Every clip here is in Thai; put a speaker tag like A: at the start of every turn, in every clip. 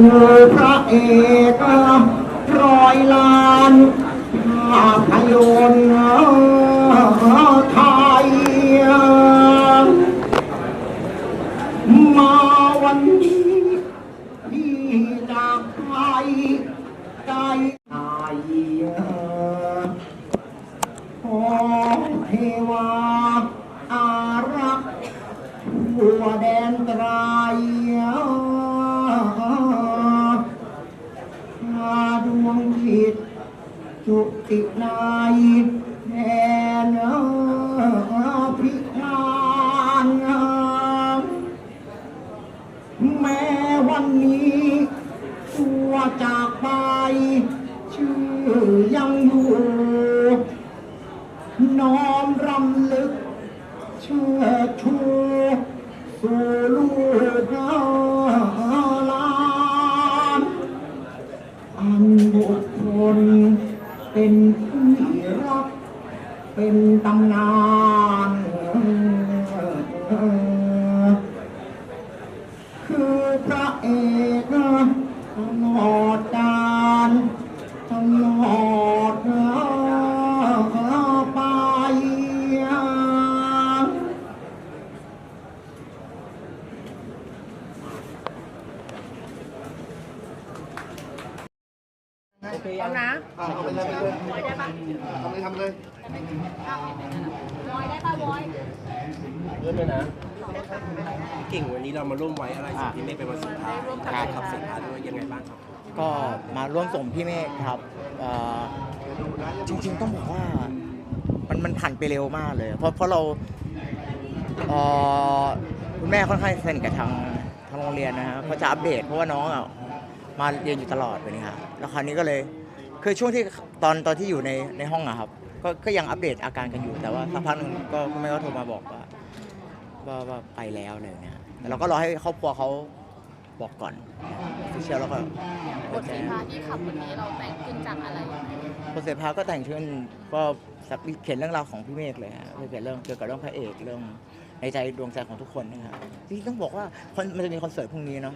A: คือพระเอกร้อยล้านภาพยนตร์ จุตินายแทนพิมานแม้วันนี้ตัวจากไป ชื่อยังอยู่น้อมรำลึกเชิดชู เป็นผู้รัก เป็นตำนาน
B: เลยทำเลย
C: เริ่มเลยนะพี่เก่งวันนี้เรามาร่วมไว้อะไรสิ่งที่ไม่เป็นวันสุดท้ายการขับเสพาด้วยยังไงบ้างครับ
D: ก็มาร่วมส่งพี่เมฆครับเอ่อจริงๆต้องบอกว่ามันมันผ่านไปเร็วมากเลย เพราะเพราะเราเอ่อคุณแม่ค่อนข้างสนิทกับทางทางโรงเรียนนะฮะเขาจะอัปเดตเพราะว่าน้องอะมาเรียนอยู่ตลอดเลยนี่ครับแล้วคราวนี้ก็เลยคือช่วงที่ตอนตอนที่อยู่ในในห้องอะครับ ก็ก็ยังอัปเดตอาการกันอยู่ แต่ว่าสักพักหนึ่งก็คุณแม่ก็โทรมาบอกว่าว่าว่าไปแล้วอะไรอย่างเลยเนี่ยแต่เราก็รอให้ครอบครัวเขาบอกก่อนเชียแล้วก็
E: บทสีพาที่ขับวันนี้เราแต่งขึ้นจากอะไร
D: โปรเซสพาก็แต่งขึ้นก็สักเขียนเรื่องราวของพี่เมฆเลยฮะเขียนเรื่องเกี่ยวกับเรื่องพระเอกเรื่องในใจดวงใจของทุกคนนะครับจริงๆต้องบอกว่าคอนมันจะมีคอนเสิร์ตพรุ่งนี้เนาะ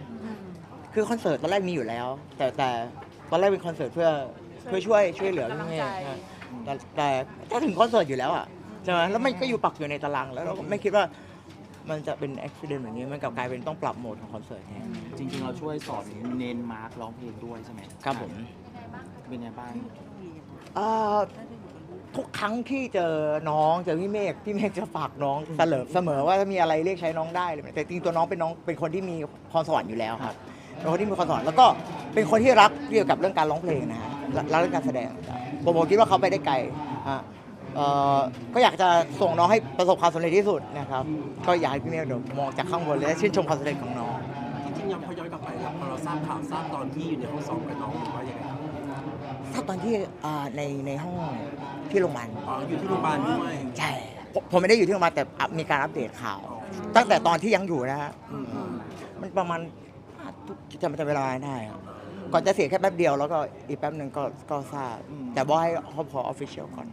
D: คือคอนเสิร์ตตอนแรกมีอยู่แล้ว แต่แต่ตอนแรกเป็นคอนเสิร์ตเพื่อเพื่อช่วยช่วยเหลือพี่เมฆ
E: กำลังใจ
D: นะ แต่แต่ถ้าถึงคอนเสิร์ตอยู่แล้วอะใช่ไหมแล้วมันก็อยู่ปักอยู่ในตารางแล้วเราก็ไม่คิดว่ามันจะเป็นอุบิเหตุแบบนี้มันกลับกลายเป็นต้องปรับโหมดของคอนเสิร์ตแทน
F: จริง ๆ เราช่วยสอนเนนมาร์คร้องเพลงด้วยใช่ไหม
D: ครับผม
F: เป็นไงบ้าง
D: เอ่อทุกครั้งที่เจอน้องเจอพี่เมฆพี่เมฆจะฝากน้องเสลอเสมอว่าถ้ามีอะไรเรียกใช้น้องได้เลยแต่จริงๆตัวน้องเป็นน้องเป็นคนที่มีพรสวรรค์อยู่แล้วครับเป็นคนที่มีพรสวรรค์แล้วก็เป็นคนที่รักเกี่ยวกับเรื่องการร้องเพลงนะฮะรักรักเรื่องการแสดง ผมผมคิดว่าเขาไปได้ไกลฮะเอ่อก็อยากจะส่งน้องให้ประสบความสำเร็จที่สุดนะครับ ก็อยากให้พี่เมฆเดี๋ยวมองจากข้างบนเลยและชื่นชมความสำเร็จของน้อง
C: จริงๆยังพอย้อนกลับไปครับพอเราทราบข่าวทราบตอนที่อยู่ในห้องซ้อมกับน้องหรือว่ายังไงครับ
D: ถ้าตอนที่อ่าในในห้องที่โรงพยาบาล
C: อ๋ออยู่ที่โรงพยาบาลด้วย
D: ใช่ผมผมไม่ได้อยู่ที่โรงพยาบาลแต่อัพมีการอัปเดตข่าว ตั้งแต่ตอนที่ยังอยู่นะฮะมันประมาณจำจำเวลาไม่ได้อะ ก่อนจะเสียแค่แป๊บเดียวแล้วก็อีกแป๊บหนึ่งก็ก็ทราบ
F: อืม
D: แต่บอกให้ครอบครัวออฟฟิเชียลก่อน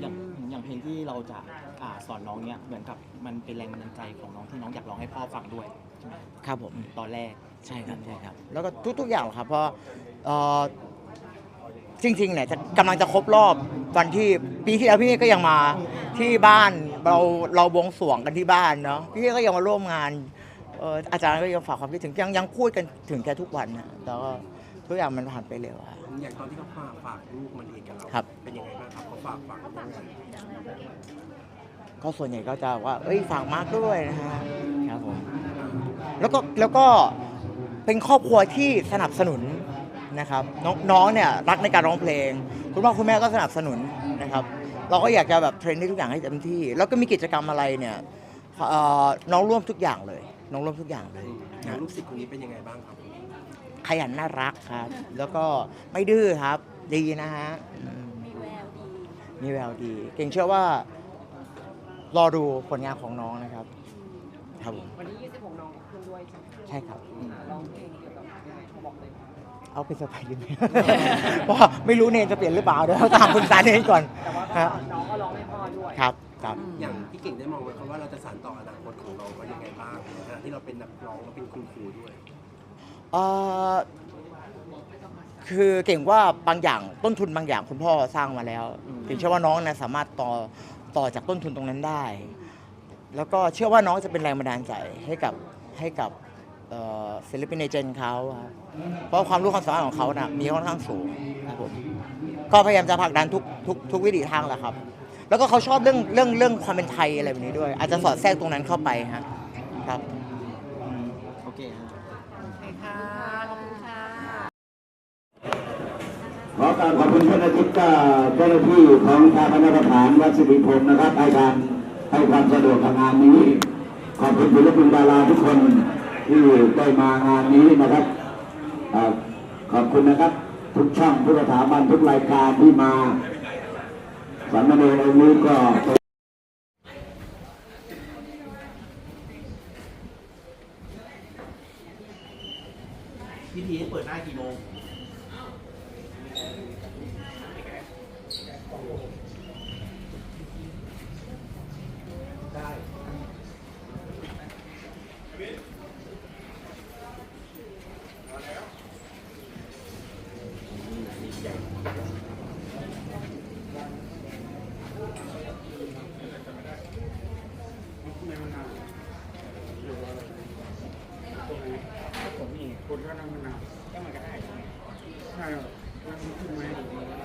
F: อย่างอย่างเพลงที่เราจะอ่าสอนน้องเนี้ยเหมือนกับมันเป็นแรงบันดาลใจของน้องที่น้องอยากร้องให้พ่อฟังด้วยใช่ไหม
D: ครับผม
F: ตอนแรก
D: ใช่ครับใช่ครับ แล้วก็ทุก ๆ อย่างครับเพราะเอ่อจริงๆเนี่ยจะกำลังจะครบรอบวันที่ปีที่แล้วพี่เมฆก็ยังมาที่บ้านเราเราบวงสรวงกันที่บ้านเนาะพี่เมฆก็ยังมาร่วมงานเอ่ออาจารย์ก็ยังฝากความคิดถึงยังยังพูดกันถึงแกทุกวันนะแต่ก็ ทุกอย่างมันผ่านไปเร็วอะ
C: อย่างตอนที่เขาฝากฝากลูกมันเองกับเรา
D: ครับ
C: เป็นยังไงบ้างครับเขาฝากฝากยังไง
D: ก็ส่วนใหญ่ก็จะว่า เอ้ยฝากมาร์กด้วยนะฮะครับผม แล้วก็แล้วก็เป็นครอบครัวที่สนับสนุนนะครับ น้องน้องเนี่ยรักในการร้องเพลง คุณพ่อคุณแม่ก็สนับสนุนนะครับ เราก็อยากจะแบบเทรนให้ทุกอย่างให้เต็มที่ แล้วก็มีกิจกรรมอะไรเนี่ยเอ่อน้องร่วมทุกอย่างเลย น้องร่วมทุกอย่างเลย
C: อย่าง
D: นะ
C: ลูกศิษย์คนนี้เป็นยังไงบ้างครับ
D: ขยันน่ารักครับ แล้วก็ไม่ดื้อครับ ดีนะฮะอืม
E: มีแววดี
D: มีแววดี เก่งเชื่อว่า รอดูผลงานของน้องนะครับ ครับผม
G: วันที่26น้องขึ้นด้วยใช่ไหม
D: ใช่ครับ
G: ร้องเพลงเกี่ยวกับยังไงเขาบอกเลย
D: เอาไปเซอร์ไพรส์ดีไหม เพราะไม่รู้เนนจะเปลี่ยนหรือเปล่าเดี๋ยวเราตามคุณสารเนนก่อน
G: แต่ว่าก็
D: ฮะ
G: น้องก็ร้องให้พ่อด้วย
D: ครับครับ
C: อย่างพี่เก่งได้มองไว้ครับว่าเราจะสานต่ออนาคตของน้องไว้ยังไงบ้างในขณะที่เราเป็นนักร้องและเป็นคุณครูด้วย
D: เเอ่อคือเก่งว่าบางอย่างต้นทุนบางอย่างคุณพ่อสร้างมาแล้ว
F: อืม
D: เก่งเชื่อว่าน้องนะสามารถต่อต่อจากต้นทุนตรงนั้นได้ แล้วก็เชื่อว่าน้องจะเป็นแรงบันดาลใจให้กับให้กับเอ่อศิลปินในเจนเขาครับเพราะความรู้ความสามารถของเขานะมีค่อนข้างสูงครับผมก็พยายามจะผลักดันทุกทุกทุกวิถีทางแหละครับ แล้วก็เขาชอบเรื่องเรื่องเรื่องความเป็นไทยอะไรแบบนี้ด้วย อาจจะสอดแทรกตรงนั้นเข้าไปฮะครับ
F: โอเคฮะ
E: โอเคค่ะ ขอบคุณค่ะ
H: ขอการขอบคุณท่านอาที่ก็เจ้าหน้าที่ของทางคณะประธานวัดสิริพงศ์นะครับให้การให้ความสะดวกงานนี้ ขอบคุณศิลปินดาราทุกคนที่ได้มางานนี้นะครับอขอบคุณนะครับ ทุกช่องทุกสถาบันทุกรายการที่มาสัมมเนรองค์นี้ก็
F: พิธีเปิดหน้ากี่โมง อันไหนเรา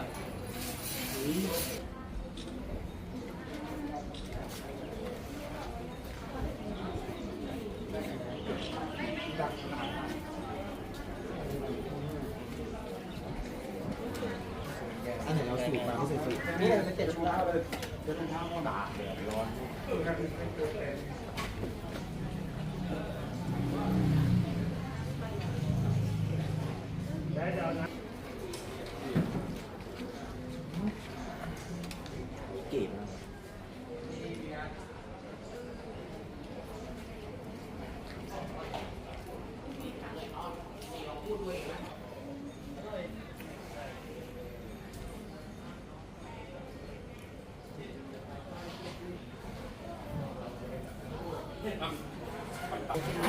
F: สูบมาไม่ใส่สูตรนี่เป็นเจ็ดชูแล้วเลยเดี๋ยวต้องท้าก็ด่าเดือดร้อนเก๋มาก Yeah.